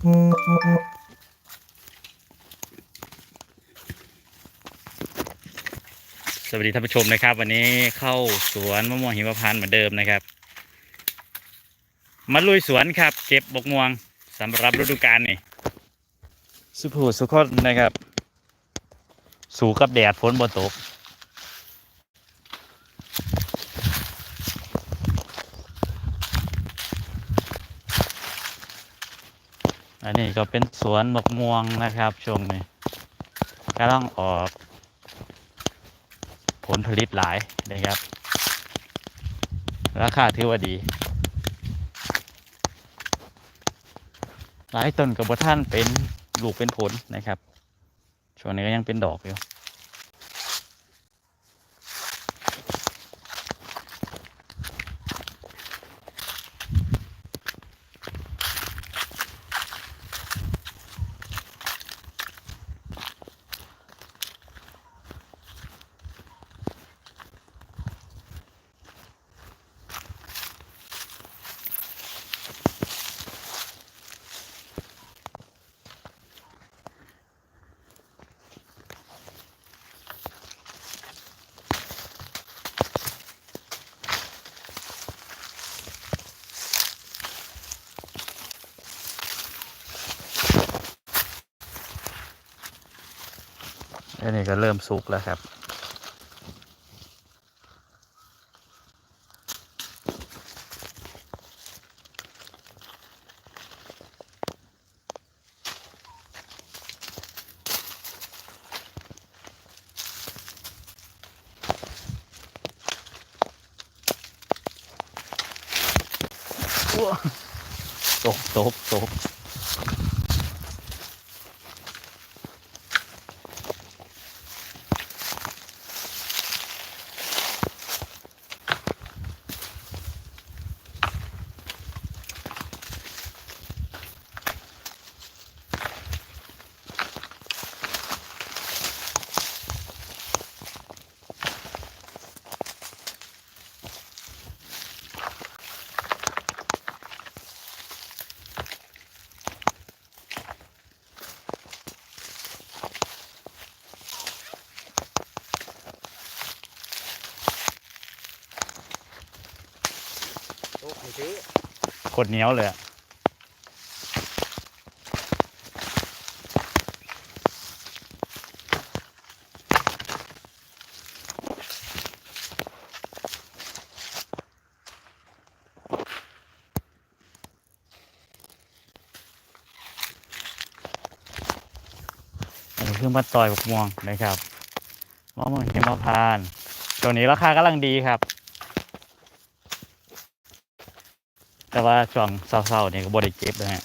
สวัสดีท่านผู้ชมนะครับ วันนี้เข้าสวนมะม่วงหิมพานต์เหมือนเดิมนะครับ มาลุยสวนครับ เก็บบกม่วงสำหรับฤดูกาลนี่สุภูสุขนนะครับ สูกับแดดฝนบนตก นี่ก็เป็นสวนบกม่วงนะครับช่วงนี้ก็ต้องออก ผลผลิตหลายนะครับ ราคาถือว่าดี หลายต้นกับบท่านเป็นลูกเป็นผลนะครับ ช่วงนี้ก็ยังเป็นดอกอยู่ อันนี้ก็เริ่มสุกแล้วครับ ตกตกตก โอ้ยซื้อ ขดเหนียวเลยอะอันนี้คือมาต่อยบกม่วงนะครับมะม่วงหิมพานต์ตัวนี้ราคากำลังดีครับ แต่ว่าช่วงเศร้าๆเนี่ยก็บริเก็บนะฮะ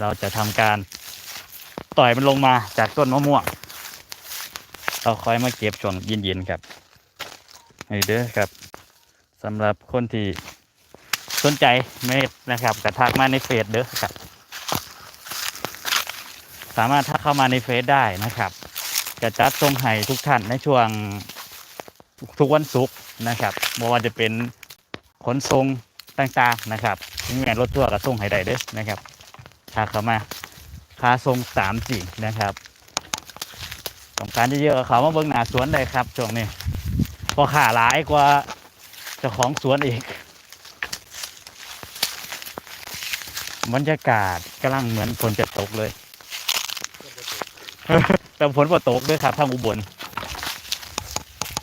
เราจะทำการต่อยมันลงมาจากต้นมะม่วง เราคอยมาเก็บช่วงเย็นๆครับนี่เด้อครับสำหรับคนที่สนใจเม็ดนะครับกระทักมาในเฟซเด้อครับ สามารถทักเข้ามาในเฟซได้นะครับจะจัดส่งให้ทุกท่านในช่วงทุกวันศุกร์นะครับไม่ว่าจะเป็น ขนส่งต่างๆนะครับมีแม่นรถทัวร์ก็ส่งให้ได้เด้อนะครับถ้าเข้ามาค่าส่งสามจีนะครับต้องการเยอะๆเขามาเบิ่งหน้าสวนได้ครับช่วงนี้พอขาหลายกว่าเจ้าของสวนอีกบรรยากาศกำลังเหมือนฝนจะตกเลย แต่ฝนบ่ตกด้วยครับทางอุบล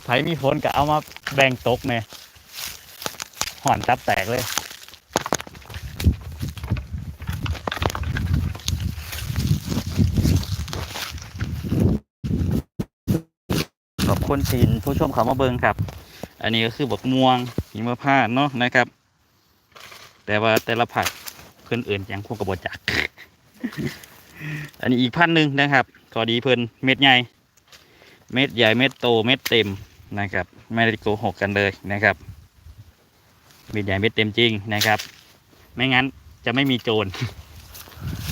ไผมีฝนก็เอามาแบ่งตกเนี่ย ห่อนตับแตกเลยขอบคุณทีนผู้ชมเขามาเบิงครับ อันนี้ก็คือบกม่วงหิมพานต์เนาะนะครับ แต่ว่าแต่ละผักเพื่อนอื่นยังคงกระบจัก อันนี้อีกพันหนึ่งนะครับก็ดีเพิ่นเม็ดใหญ่เม็ดใหญ่เม็ดโตเม็ดเต็มนะครับไม่ได้โกหกกันเลยนะครับ เม็ดใหญ่เม็ดเต็มจริงนะครับ ไม่งั้นจะไม่มีโจร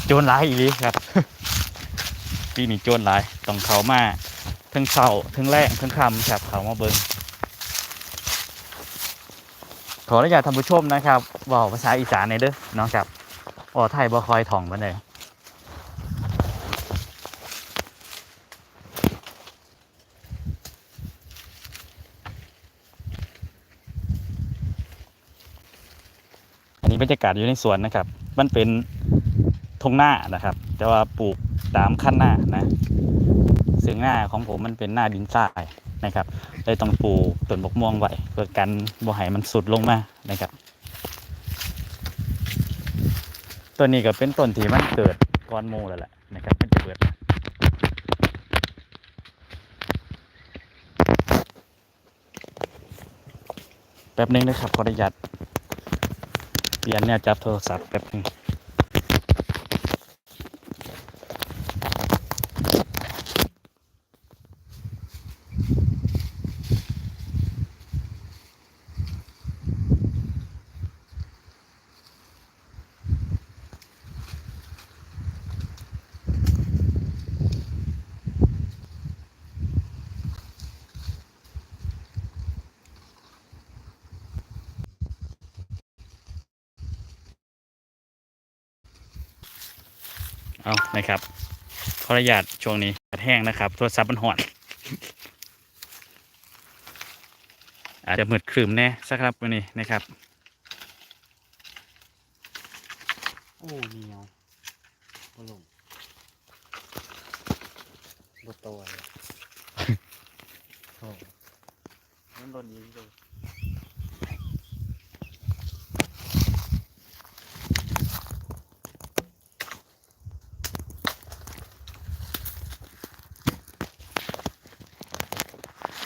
โจรหลายอีกครับปีนี้โจรหลายต้องเขามาทั้งเสาทั้งแรงทั้งคำครับเขามาเบิงขออนุญาตท่านผู้ชมนะครับเว่าภาษาอีสานในอยเด้อเนาะครับอ๋อไทยบ่คอยถ่องมาเลยอันนี้บ รยากาศอยู่ในสวนนะครับ มันเป็นทงหน้านะครับ แต่ว่าปลูกตามขั้นหน้านะซึ่งหน้าของผมมันเป็นหน้าดินทรายนะครับเลยต้องปลูกต้นบกม่วงไว้เพื่อกันบ่ให้มันสุดลงมานะครับตัวนี้ก็เป็นต้นที่มันเกิดก้อนโมแล้วแหละนะครับมันจะเกิดแป๊บหนึงนะครับขออนุญาต เปลี่ยนเนี่ยจับโทรศัพท์แป๊บนึง เอานะครับขออนุญาตช่วงนี้แห้งนะครับโทรศัพท์มันหอนอาจจะมืดครึมแน่สักครับวันนี้นะครับโอ้เหนียวบ่ลงบ่โตเลยโอ้มันโดนยิงเลย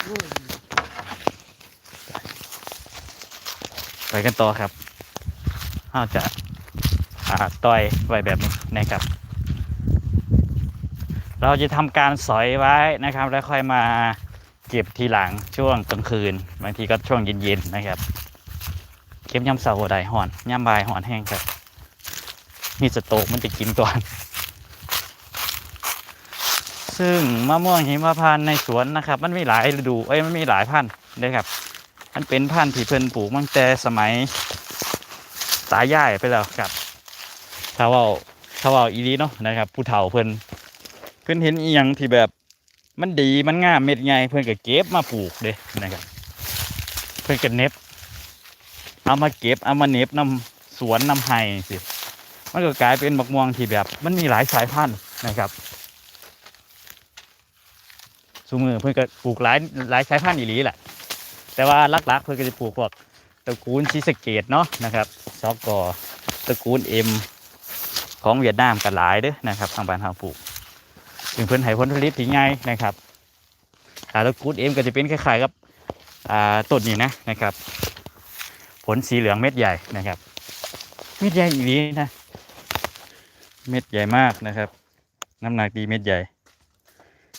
โอ้ย ไปกันต่อครับเราจะอ่าต่อยไว้แบบนี้นะครับ เราจะทำการสอยไว้นะครับ แล้วค่อยมาเก็บทีหลังช่วงกลางคืน บางทีก็ช่วงเย็นๆนะครับ เก็บย่ำเสาร์ใดห่อนย่ำบายห่อนแห้งครับมีสโตกมันจะกินก่อน ซึ่งมะม่วงหิมพานต์ในสวนนะครับ มันมีหลายฤดูเอ้ยมันมีหลายพันธุ์นะครับ มันเป็นพันธุ์ที่เพิ่นปลูกตั้งแต่สมัยตายายไปแล้วครับถ้าเว่าถ้าเว่าอีนี้เนาะนะครับ ผู้เฒ่าเพิ่นเพิ่นเห็นอีหยังที่แบบมันดีมันงามเม็ดใหญ่เพิ่นก็เก็บมาปลูกเด้นะครับ เพิ่นก็เน็บเอามาเก็บเอามาเน็บนำสวนนำไห้สิมันก็กลายเป็นบักม่วงที่แบบ มันมีหลายสายพันธุ์นะครับสูมือเพิ่อนก็ปลูกหลายหลายสายพันธุ์อีหลีแหละ แต่ว่าลักๆเพื่อนก็จะปลูกพวกตระกูลชิสเกตเนาะนะครับซอกกอตระกูลเอ็มของเวียดนามกันหลายเด้อนะครับทางบ้านทางปลูกถึงเพื่อนให้ผลผลิตที่ง่ายนะครับตระกูลเอ็มก็จะเป็นคล้ายๆกับต้นนี้นะนะครับ ผลสีเหลืองเม็ดใหญ่นะครับ เม็ดใหญ่อีกนี้นะเม็ดใหญ่มากนะครับ น้ำหนักดีเม็ดใหญ่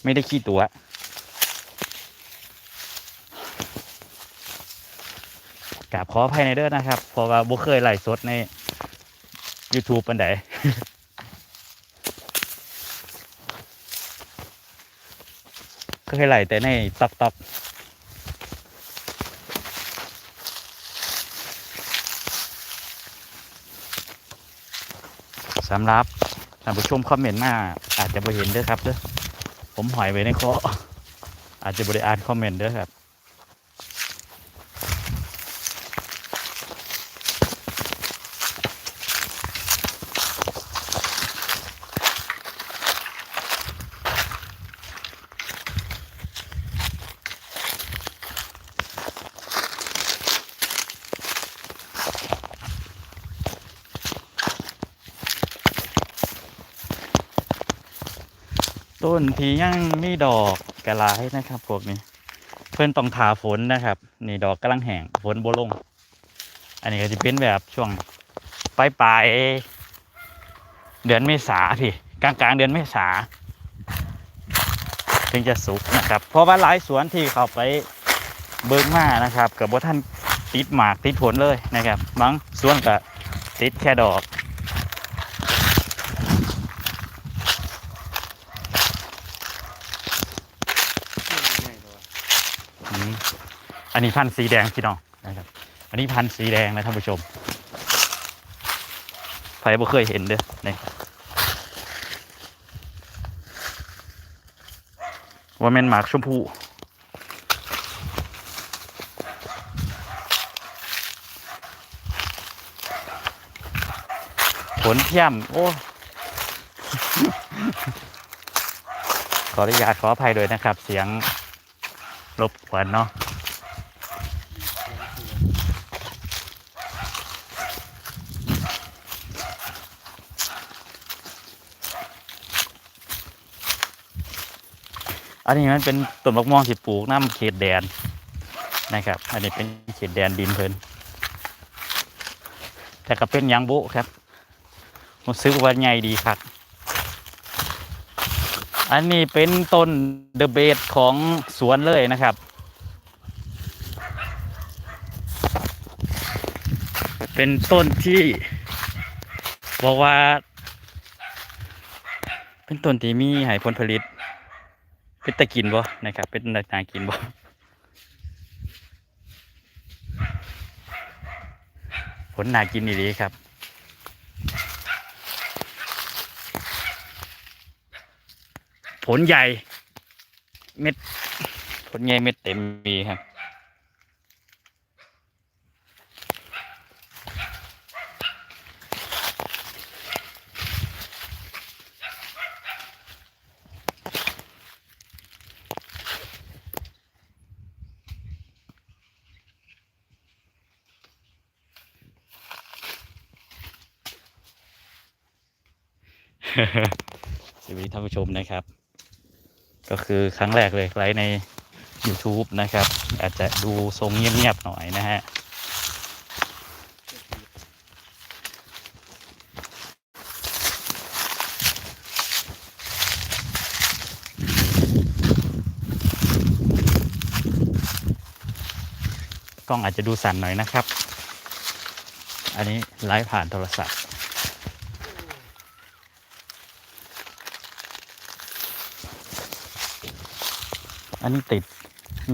ไม่ได้ขี้ตัว กราบขออภัยในเด้อนะครับ เพราะว่าบ่เคยไลฟ์สดใน YouTube ปันใดเคยไลฟ์แต่ในตอกตอกสำหรับท่านผู้ชมคอมเมนต์มาอาจจะบ่เห็นเด้อครับเด้อผมหอยไว้ในคออาจจะบริอ่านคอมเมนต์เด้อครับ ต้นที่ยังมีดอกกระลายนะครับพวกนี้ เพื่อนต้องทาฝนนะครับ นี่ดอกกำลังแห้งฝนโบลง อันนี้ก็จะเป็นแบบช่วงปลายปลายเดือนเมษาพี่กลางกลางเดือนเมษาถึงจะสุกนะครับ เพราะว่าหลายสวนที่เขาไปเบิกมานะครับกับว่าท่านติดหมากติดผลเลยนะครับบางสวนก็ติดแค่ดอก ง่ายเลย อืม อันนี้พันธุ์สีแดงพี่น้องนะครับ อันนี้พันธุ์สีแดงนะท่านผู้ชมไฟบ่เคยเห็นเด้อนี่ว่าแม่นหมากชมพูผลเทียม โอ้ ขออนุญาตขออภัยด้วยนะครับ เสียงรบกวนเนาะ อันนี้มันเป็นต้นมะม่วงที่ปลูกน้ำเขตแดนนะครับ อันนี้เป็นเขตแดนดินเพิ่นแต่ก็เป็นยางโบครับผมซื้อว่าใหญ่ดีครับ อันนี้เป็นต้นเดอะเบสของสวนเลยนะครับ เป็นต้นที่บอกว่า เป็นต้นที่มีให้ผลผลิต เป็นตะกินบ่นะครับ เป็นตากินบ่ผลนากินดีครับผลใหญ่ เม็ด ผลใหญ่เม็ดเต็มมีครับ สวัสดีท่านผู้ชมนะครับ ก็คือครั้งแรกเลยไลฟ์ใน YouTube นะครับ อาจจะดูทรงเงียบๆหน่อยนะฮะกล้องอาจจะดูสั่นหน่อยนะครับ อันนี้ไลฟ์ผ่านโทรศัพท์ อันนี้ติด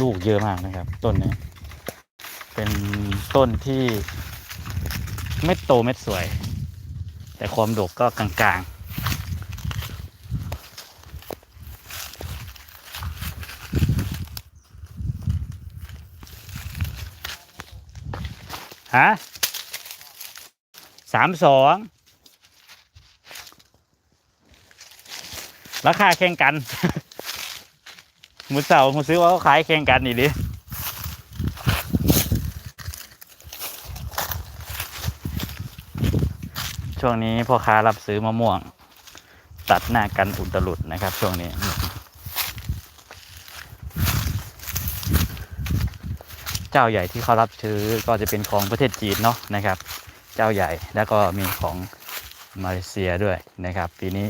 ลูกเยอะมากนะครับ ต้นนี้ เป็นต้นที่เม็ดโตเม็ดสวย แต่ความดกก็กลางๆฮะสามสองราคาแข่งกัน มือเสาร์มือซื้อว่าเขาขายแข่งกันนี่ดิช่วงนี้พ่อค้ารับซื้อมะม่วง ตัดหน้ากันอุตลุดนะครับ ช่วงนี้เจ้าใหญ่ที่เขารับซื้อก็จะเป็นของประเทศจีนเนาะนะครับ เจ้าใหญ่แล้วก็มีของมาเลเซียด้วยนะครับ ปีนี้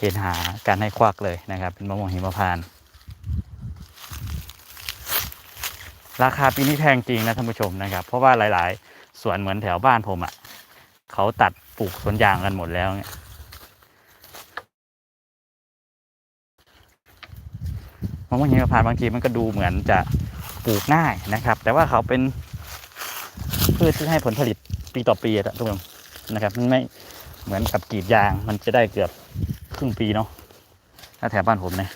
เห็นหาการให้ควักเลยนะครับ เป็นมะม่วงหิมพานต์ ราคาปีนี้แพงจริงนะท่านผู้ชมนะครับ เพราะว่าหลายๆ สวนเหมือนแถวบ้านผมอะ่ะเขาตัดปลูกสวนยางกันหมดแล้วเนี่ยมะม่วงหิมพานต์บางทีมันก็ดูเหมือนจะปลูกง่ายนะครับ แต่ว่าเขาเป็นพืชที่ให้ผลผลิตปีต่อปีอะท่านนะครับมันไม่เหมือนกับกรีดยางมันจะได้เกือบครึ่งปีเนาะถ้าแถวบ้านผมเนี่ย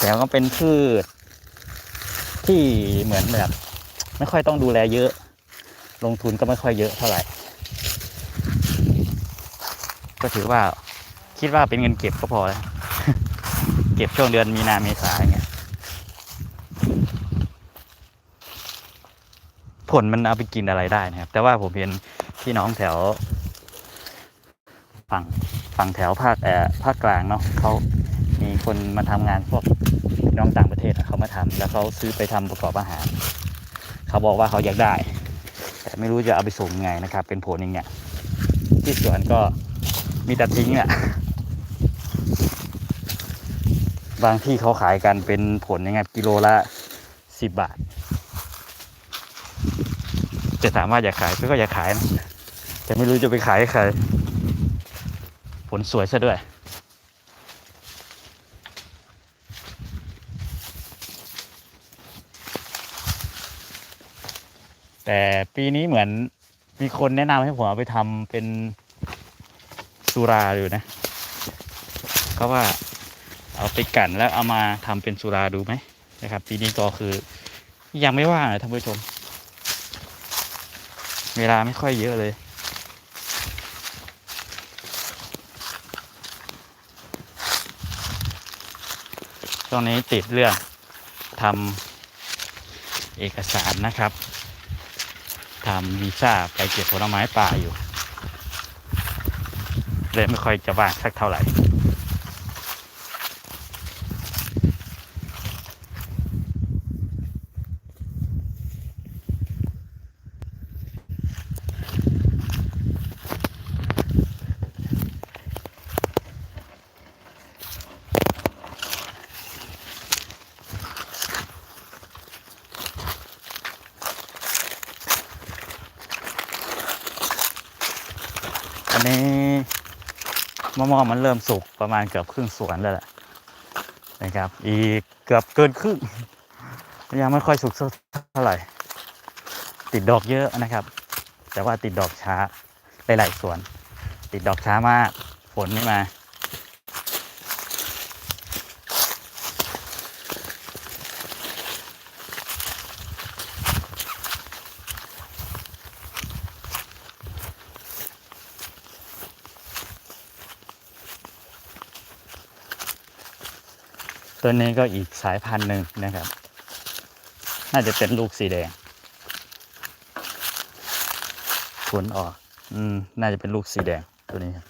แต่ก็เป็นพืชที่เหมือนแบบ ไม่ค่อยต้องดูแลเยอะ ลงทุนก็ไม่ค่อยเยอะเท่าไหร่ ก็ถือว่าคิดว่าเป็นเงินเก็บก็พอแล้ว เก็บช่วงเดือนมีนาเมษาอย่างเงี้ยผลมันเอาไปกินอะไรได้นะครับ แต่ว่าผมเห็นพี่น้องแถว ฝั่งฝั่งแถวภาคเอ่อภาคกลางเนาะเขามีคนมาทำงานพวก น้องต่างประเทศเขามาทำแล้วเขาซื้อไปทำประกอบอาหาร เขาบอกว่าเขาอยากได้ แต่ไม่รู้จะเอาไปส่งไงนะครับ เป็นผลอย่างเงี้ยที่สวนก็มีแต่ทิ้งอะบางที่เขาขายกันเป็นผลยังไงกิโลละสิบบาท จะถามว่าอยากขายก็อยากขายนะแต่ไม่รู้จะไปขายให้ใคร ผลสวยซะด้วย แต่ปีนี้เหมือนมีคนแนะนำให้ผมเอาไปทำเป็นสุราอยู่นะเขาว่าเอาไปกลั่นแล้วเอามาทำเป็นสุราดูไหมนะครับ ปีนี้ก็คือ ยังไม่ว่างนะท่านผู้ชม เวลาไม่ค่อยเยอะเลยช่วงนี้ติดเรื่องทำเอกสารนะครับ ทำวีซ่าไปเก็บผลไม้ป่าอยู่เลยไม่ค่อยจะว่างสักเท่าไหร่ อันนี้มะม่วงมันเริ่มสุกประมาณเกือบครึ่งสวนแล้วแหละนะครับ อีกเกือบเกินครึ่งยังไม่ค่อยสุกสักเท่าไหร่ ติดดอกเยอะนะครับ แต่ว่าติดดอกช้าหลายๆสวน ติดดอกช้ามากฝนไม่มา ตัวนี้ก็อีกสายพันธุ์หนึ่งนะครับ น่าจะเป็นลูกสีแดงผลออก อืม น่าจะเป็นลูกสีแดงตัวนี้ครับ